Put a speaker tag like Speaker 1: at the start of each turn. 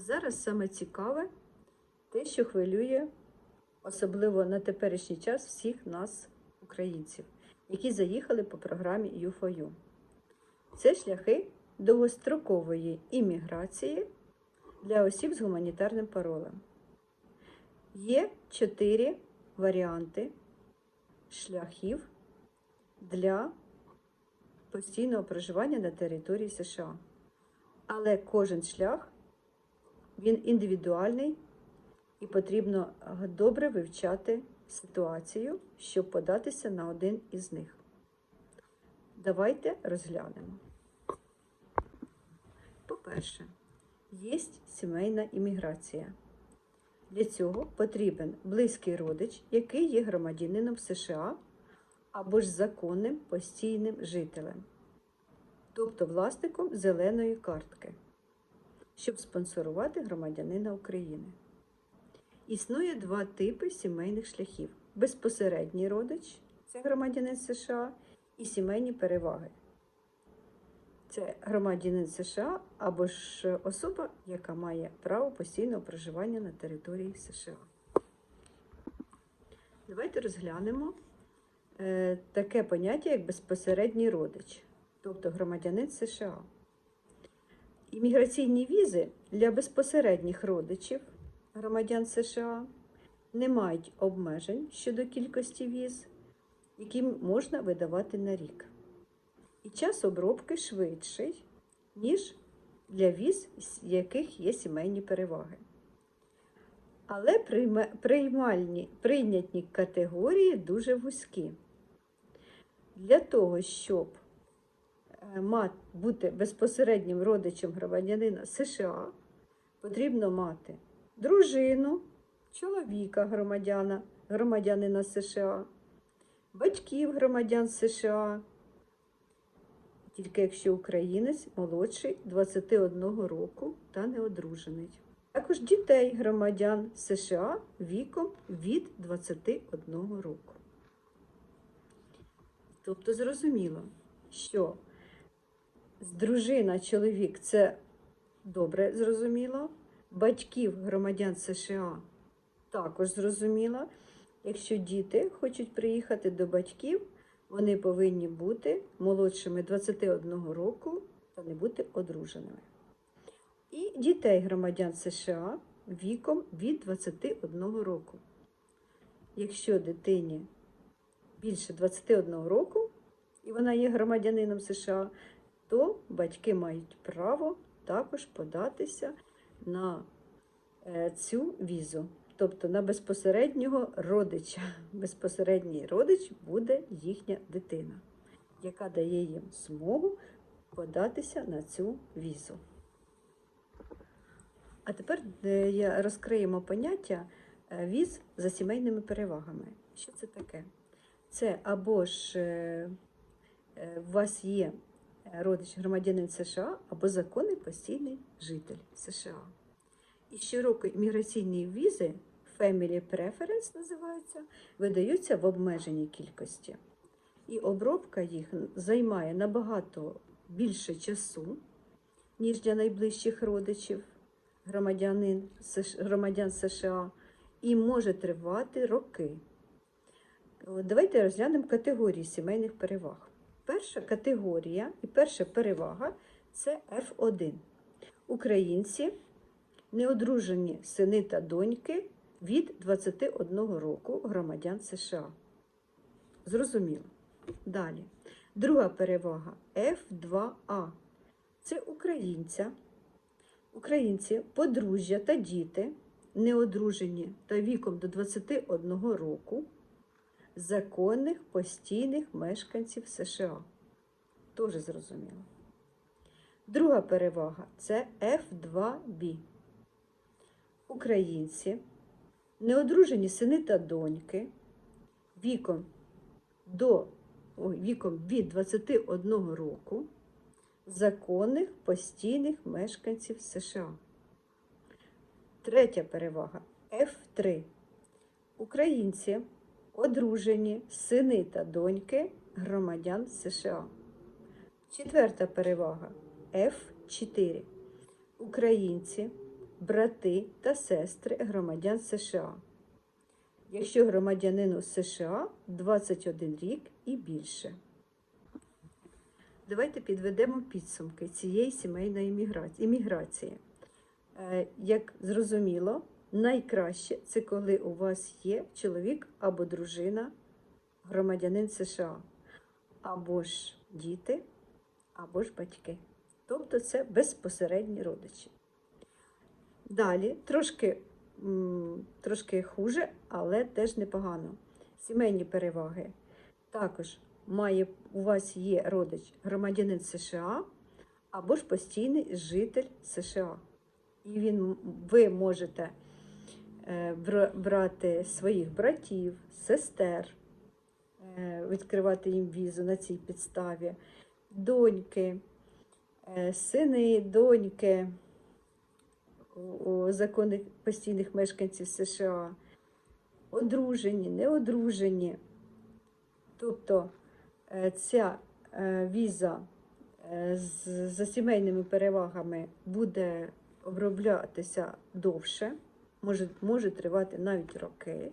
Speaker 1: Зараз саме цікаве те, що хвилює, особливо на теперішній час, всіх нас, українців, які заїхали по програмі U4U. Це шляхи довгострокової імміграції для осіб з гуманітарним паролем. Є чотири варіанти шляхів для постійного проживання на території США. Але кожен шлях він індивідуальний і потрібно добре вивчати ситуацію, щоб податися на один із них. Давайте розглянемо. По-перше, є сімейна імміграція. Для цього потрібен близький родич, який є громадянином США або ж законним постійним жителем, тобто власником зеленої картки, щоб спонсорувати громадянина України. Існує два типи сімейних шляхів: безпосередній родич це громадянин США, і сімейні переваги. Це громадянин США або ж особа, яка має право постійного проживання на території США. Давайте розглянемо е, таке поняття, як безпосередній родич, тобто громадянин США. Імміграційні візи для безпосередніх родичів громадян США не мають обмежень щодо кількості віз, які можна видавати на рік. І час обробки швидший, ніж для віз, з яких є сімейні переваги. Але приймальні, прийнятні категорії дуже вузькі. Для того, щоб бути безпосереднім родичем громадянина США, потрібно мати дружину, чоловіка громадяна, громадянина США, батьків громадян США, тільки якщо українець молодший 21 року та неодружений. Також дітей громадян США віком від 21 року. Тобто зрозуміло, що дружина, чоловік це добре зрозуміло, батьків громадян США також зрозуміло. Якщо діти хочуть приїхати до батьків, вони повинні бути молодшими 21 року та не бути одруженими. І дітей громадян США віком від 21 року. Якщо дитині більше 21 року і вона є громадянином США, то батьки мають право також податися на е, цю візу, тобто на безпосереднього родича. Безпосередній родич буде їхня дитина, яка дає їм змогу податися на цю візу. А тепер е, розкриємо поняття е, віз за сімейними перевагами. Що це таке? Це або ж у вас є родич громадянин США, або законний постійний житель США. І щороку імміграційні візи Family Preference називаються, видаються в обмеженій кількості. І обробка їх займає набагато більше часу, ніж для найближчих родичів громадян США, і може тривати роки. Давайте розглянемо категорії сімейних переваг. Перша категорія і перша перевага це F1. Українці, неодружені сини та доньки від 21 року громадян США. Зрозуміло. Далі. Друга перевага F2A. Це українця. Українці, подружжя та діти, неодружені та віком до 21 року, законних постійних мешканців США. Теж зрозуміло. Друга перевага це F2B. Українці, неодружені сини та доньки, віком, до, ой, віком від 21 року, законних постійних мешканців США. Третя перевага F3. Українці, одружені сини та доньки громадян США. Четверта перевага F4. Українці, брати та сестри громадян США. Якщо громадянину США 21 рік і більше. Давайте підведемо підсумки цієї сімейної імміграції. Е, Як зрозуміло, найкраще це коли у вас є чоловік або дружина, громадянин США, або ж діти, або ж батьки. Тобто це безпосередні родичі. Далі трошки, трошки хуже, але теж непогано. Сімейні переваги. Також має, у вас є родич громадянин США або ж постійний житель США. І він, ви можете брати своїх братів, сестер, е, відкривати їм візу на цій підставі, доньки, е, сини, доньки у- законних постійних мешканців США, одружені, неодружені. Тобто е, ця е, віза е, за сімейними перевагами буде оброблятися довше, може, може тривати навіть роки.